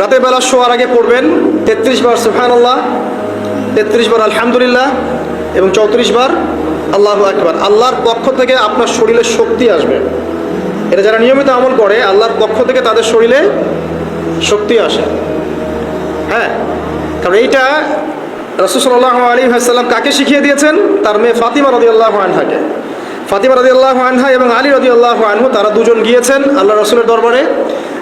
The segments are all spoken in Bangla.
রাতের বেলা শোয়ার আগে পড়বেন। তেত্রিশ বার সুফানুল্লাহ তেত্রিশ বার আলহামদুলিল্লাহ এবং চৌত্রিশ বার আল্লাহ একবার আল্লাহর পক্ষ থেকে আপনার শরীরে শক্তি আসবে। এটা যারা নিয়মিত আমল করে, আল্লাহর পক্ষ থেকে তাদের শরীরে শক্তি আসে। হ্যাঁ কারণ এইটা রসুসল্লাহ আলী হাসাল্লাম কাকে শিখিয়ে দিয়েছেন? তার মেয়ে ফাতিমা রদি আল্লাহ আনহাকে। ফাতিমা রদি আল্লাহ আনহা এবং আলী রদি আল্লাহ আনহু, তারা দুজন গিয়েছেন আল্লাহ রসুলের দরবারে।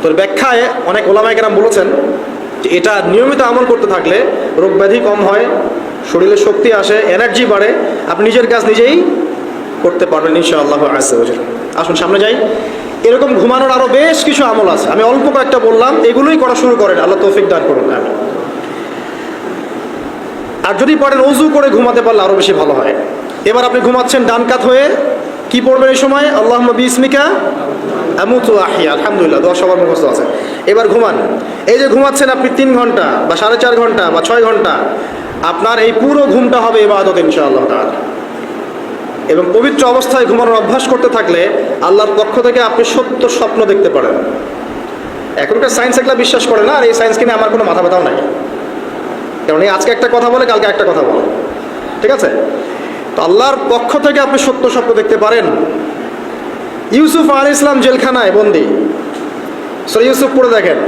তো ব্যাখ্যায় অনেক ওলামায় ওলামাইকেরাম বলেছেন যে এটা নিয়মিত আমল করতে থাকলে রোগ ব্যাধি কম হয়, শরীরে শক্তি আসে এনার্জি বাড়ে, আপনি নিজের কাজ নিজেই করতে পারবেন ইনশাআল্লাহ আসছে আসুন সামনে যাই। এরকম ঘুমানোর আরও বেশ কিছু আমল আছে। আমি অল্প কয়েকটা বললাম, এগুলোই করা শুরু করেন, আল্লাহ তৌফিক দান করুন আর যদি পারেন অজু করে ঘুমাতে পারলে আরও বেশি ভালো হয়। এবার আপনি ঘুমাচ্ছেন ডান কাত হয়ে কি পড়বেন এই সময়? আল্লাহ বিসমিকা আমুতু আহিয়া আলহামদুলিল্লাহ দশ সবার মুখস্থ আছে। এবার ঘুমান। এই যে ঘুমাচ্ছেন আপনি তিন ঘণ্টা বা সাড়ে চার ঘণ্টা বা ছয় ঘণ্টা, আপনার এই পুরো ঘুমটা হবে এবাদত ইনশাআল্লাহ তাআলা। এবং পবিত্র অবস্থায় ঘুমানোর অভ্যাস করতে থাকলে আল্লাহর পক্ষ থেকে আপনি সত্য স্বপ্ন দেখতে পারেন। এখনকার সায়েন্স এগুলা বিশ্বাস করে না, আর এই সায়েন্স কিনে আমার কোনো মাথা ব্যথাও নাই। কারণ এই আজকে একটা কথা বলে, কালকে একটা কথা বলে। ঠিক আছে? তো আল্লাহর পক্ষ থেকে আপনি সত্য স্বপ্ন দেখতে পারেন। ইউসুফ আলী ইসলাম জেলখানায় বন্দি। সরি ইউসুফ পড়ে দেখেন।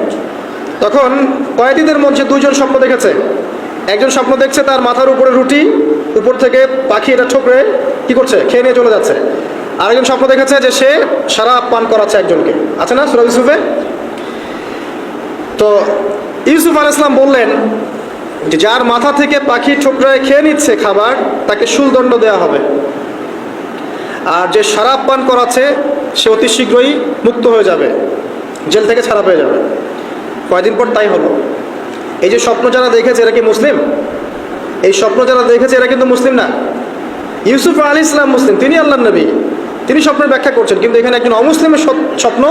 তখন কয়েদিদের মধ্যে দুজন স্বপ্ন দেখেছে। একজন স্বপ্ন দেখছে তার মাথার উপরে রুটি, উপর থেকে পাখি এটা ঠোকরে কি করছে, খেয়ে নিয়ে চলে যাচ্ছে। আরেকজন স্বপ্ন দেখেছে যে সে সারা পান করাচ্ছে একজনকে। আছে না সুরা ইউসুফে? তো ইউসুফ আল ইসলাম বললেন যার মাথা থেকে পাখি ঠোকরায় খেয়ে নিচ্ছে খাবার, তাকে শুলদণ্ড দেওয়া হবে। আর যে শারাপ পান করাচ্ছে, সে অতি শীঘ্রই মুক্ত হয়ে যাবে, জেল থেকে ছাড়া পেয়ে যাবে। কয়দিন পর তাই হলো। এই যে স্বপ্ন যারা দেখেছে, এরা কি মুসলিম? এই স্বপ্ন যারা দেখেছে, এরা কিন্তু মুসলিম না। ইউসুফ আলী ইসলাম মুসলিম, তিনি আল্লাহ নবী। তিনি স্বপ্নের ব্যাখ্যা করছেন, কিন্তু এখানে একজন অমুসলিমের স্বপ্ন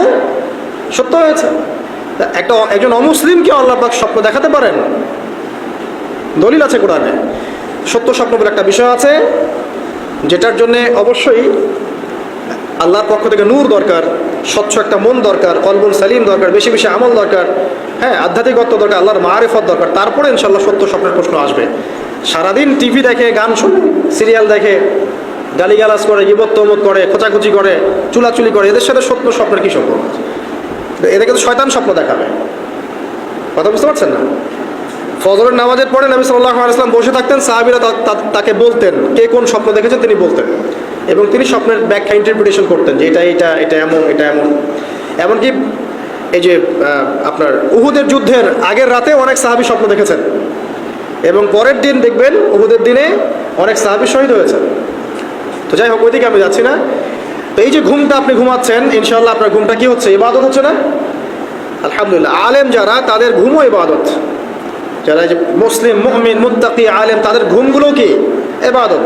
সত্য হয়েছে। একটা একজন অমুসলিমকে আল্লাহ স্বপ্ন দেখাতে পারেন। দলিল আছে কোরআনে। সত্য স্বপ্ন বলে একটা বিষয় আছে, যেটার জন্য অবশ্যই আল্লাহর পক্ষ থেকে নূর দরকার, স্বচ্ছ একটা মন দরকার, কলবুল সালিম দরকার, বেশি বেশি আমল দরকার হ্যাঁ আধ্যাত্মিকত্ব দরকার, আল্লাহর মারেফত দরকার। তারপরে ইনশাল্লাহ সত্য স্বপ্নের প্রশ্ন আসবে। সারাদিন টিভি দেখে, গান শুনে, সিরিয়াল দেখে, গালিগালাজ করে, গিবত তমত করে, খোঁচাখুচি করে, চুলাচুলি করে, এদের সাথে সত্য স্বপ্নের কী সম্পর্ক? এদেরকে তো শয়তান স্বপ্ন দেখাবে। কথা বুঝতে পারছেন না? ফজরের নামাজের পরে নবী সাল্লাহ বসে থাকতেন, সাহাবিরা তাকে বলতেন, কে কোন স্বপ্ন দেখেছেন তিনি বলতেন। এবং তিনি স্বপ্নের ব্যাখ্যা ইন্টারপ্রিটেশন করতেন যে এটা এটা এটা এমন এটা এমন। এমনকি এই যে আপনার উহুদের যুদ্ধের আগের রাতে অনেক সাহাবি স্বপ্ন দেখেছেন। এবং পরের দিন দেখবেন, উহুদের দিনে অনেক সাহাবি শহীদ হয়েছে তো যাই হোক, ওইদিকে আমি যাচ্ছি না। তো এই যে ঘুমটা আপনি ঘুমাচ্ছেন ইনশাল্লাহ আপনার ঘুমটা কি হচ্ছে? ইবাদত হচ্ছে না? আলহামদুলিল্লাহ, আলেম যারা, তাদের ঘুমও ইবাদত। যারা মুসলিম মুমিন মুত্তাকি আলেম তাদের ঘুমগুলো কি? এবাদত।